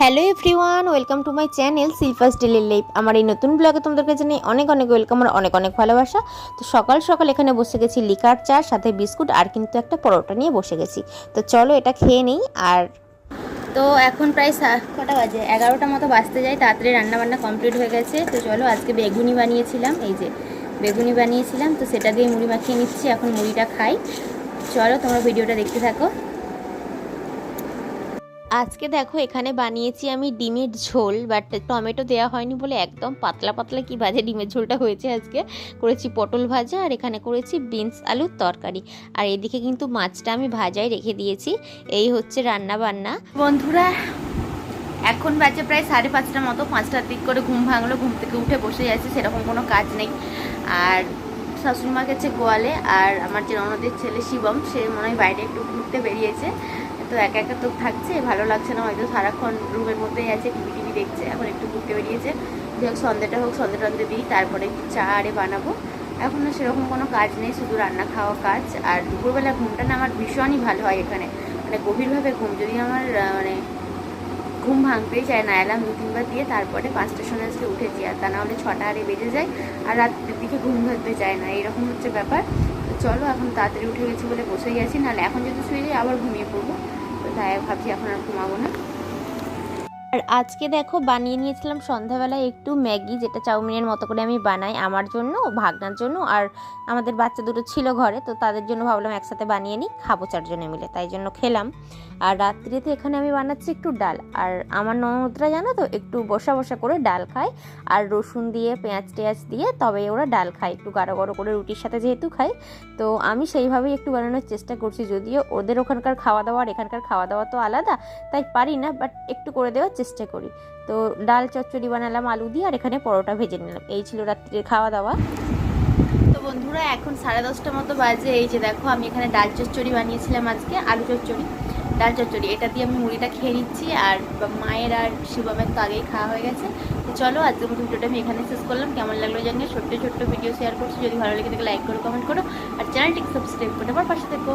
Hello everyone welcome to my channel সিলফাস daily life আমার এই নতুন ব্লগে তোমাদেরকে জানাই অনেক অনেক ওয়েলকাম আর অনেক অনেক ভালোবাসা। তো সকাল সকাল এখানে বসে গেছি লিকার চা, সাথে বিস্কুট আর কিন্তু একটা পরোটা নিয়ে বসে গেছি। তো চলো এটা খেয়ে নিই আর তো এখন প্রায় কটা বাজে? এগারোটা মতো বাজতে যায়, তাড়াতাড়ি রান্না বান্না কমপ্লিট হয়ে গেছে। তো চলো আজকে বেগুনি বানিয়েছিলাম, এই যে বেগুনি বানিয়েছিলাম। তো সেটা দিয়ে মুড়ি মাখিয়ে নিচ্ছি, এখন মুড়িটা খাই। চলো তোমরা ভিডিওটা দেখতে থাকো। আজকে দেখো, এখানে বানিয়েছি আমি ডিমের ঝোল বাট টমেটো দেওয়া হয়নি বলে একদম পাতলা পাতলা কি বাজে ডিমের ঝোলটা হয়েছে আজকে। করেছি পটল ভাজা আর এখানে করেছি বিনস আলুর তরকারি। আর এদিকে কিন্তু মাছটা আমি ভাজায় রেখে দিয়েছি। এই হচ্ছে রান্না বান্না। বন্ধুরা, এখন বাজে প্রায় সাড়ে পাঁচটার মতো। পাঁচটার দিক করে ঘুম ভাঙলো, ঘুম থেকে উঠে বসে যাচ্ছে সেরকম কোনো কাজ নেই। আর শাশুড়িমা গেছে গোয়ালে, আর আমার যে ননদের ছেলে শিবম, সে মনে হয় বাইরে একটু ঘুরতে বেরিয়েছে। তো একা একা তো থাকছে, ভালো লাগছে না, হয়তো সারাক্ষণ রুমের মধ্যেই আছে, টিভি টিভি দেখছে, এখন একটু ঘুরতে বেরিয়েছে। যাই হোক, সন্ধ্যাটা হোক, সন্ধ্যা টন্ধে দিই, তারপরে একটু চা আরে বানাবো। এখনও সেরকম কোনো কাজ নেই, শুধু রান্না খাওয়া কাজ, আর দুপুরবেলা ঘুমটা না আমার ভীষণই ভালো হয় এখানে। মানে গভীরভাবে ঘুম, যদি আমার মানে ঘুম ভাঙতেই চায় না, অ্যালার্ম দু তিনবার দিয়ে তারপরে পাঁচটার সময় আজকে উঠেছি, আর তা নাহলে ছটা আরে বেজে যায়, আর রাত্রের দিকে ঘুম ধরতে চায় না এরকম হচ্ছে ব্যাপার। চলো, এখন তাড়াতাড়ি উঠে গেছি বলে বসেই আছি, নাহলে এখন যদি শুয়ে যাই, আবার ঘুমিয়ে পড়ব। তাই ভাবছি এখন আর ঘুমাবো না। আর আজকে দেখো বানিয়ে নিয়েছিলাম সন্ধ্যাবেলায় একটু ম্যাগি, যেটা চাউমিনের মতো করে আমি বানাই আমার জন্য, ভাগনার জন্য। আর আমাদের বাচ্চা দুটো ছিল ঘরে, তো তাদের জন্য ভাবলাম একসাথে বানিয়ে নিই, খাব চারজনে মিলে, তাই জন্য খেলাম। আর রাত্রিতে এখানে আমি বানাচ্ছি একটু ডাল। আর আমার ননদরা জানো তো, একটু বসা বসা করে ডাল খায়। আর রসুন দিয়ে, পেঁয়াজ টেয়াজ দিয়ে, তবে ওরা ডাল খায়, একটু গাঢ় গাঢ় করে রুটির সাথে যেহেতু খায়। তো আমি সেইভাবেই একটু বানানোর চেষ্টা করছি, যদিও ওদের ওখানকার খাওয়া দাওয়া আর এখানকার খাওয়া দাওয়া তো আলাদা, তাই পারি না বাট একটু করে দেওয়ার চেষ্টা করি। তো ডাল, চচ্চড়ি বানালাম, আলু দিয়ে, আর এখানে পরোটা ভেজে নিলাম। এই ছিল রাত্রির খাওয়া দাওয়া তো বন্ধুরা, এখন সাড়ে দশটা মতো বাজে। এই যে দেখো, আমি এখানে ডাল, চচ্চড়ি বানিয়েছিলাম আজকে, আলু চচ্চড়ি। ডাল, চচ্চড়ি, এটা দিয়ে আমি মুড়িটা খেয়ে নিচ্ছি, আর মায়ের আর শিবমের তো আগেই খাওয়া হয়ে গেছে। তো চলো, আজকের মতো ভিডিওটা আমি এখানে শেষ করলাম। কেমন লাগল জানিয়ে ছোট্ট ছোট্ট ভিডিও শেয়ার করছি, যদি ভালো লেগে থাকে লাইক করো কমেন্ট করো। আর চ্যানেলটিকে সাবস্ক্রাইব করে আমার পাশে থেকো।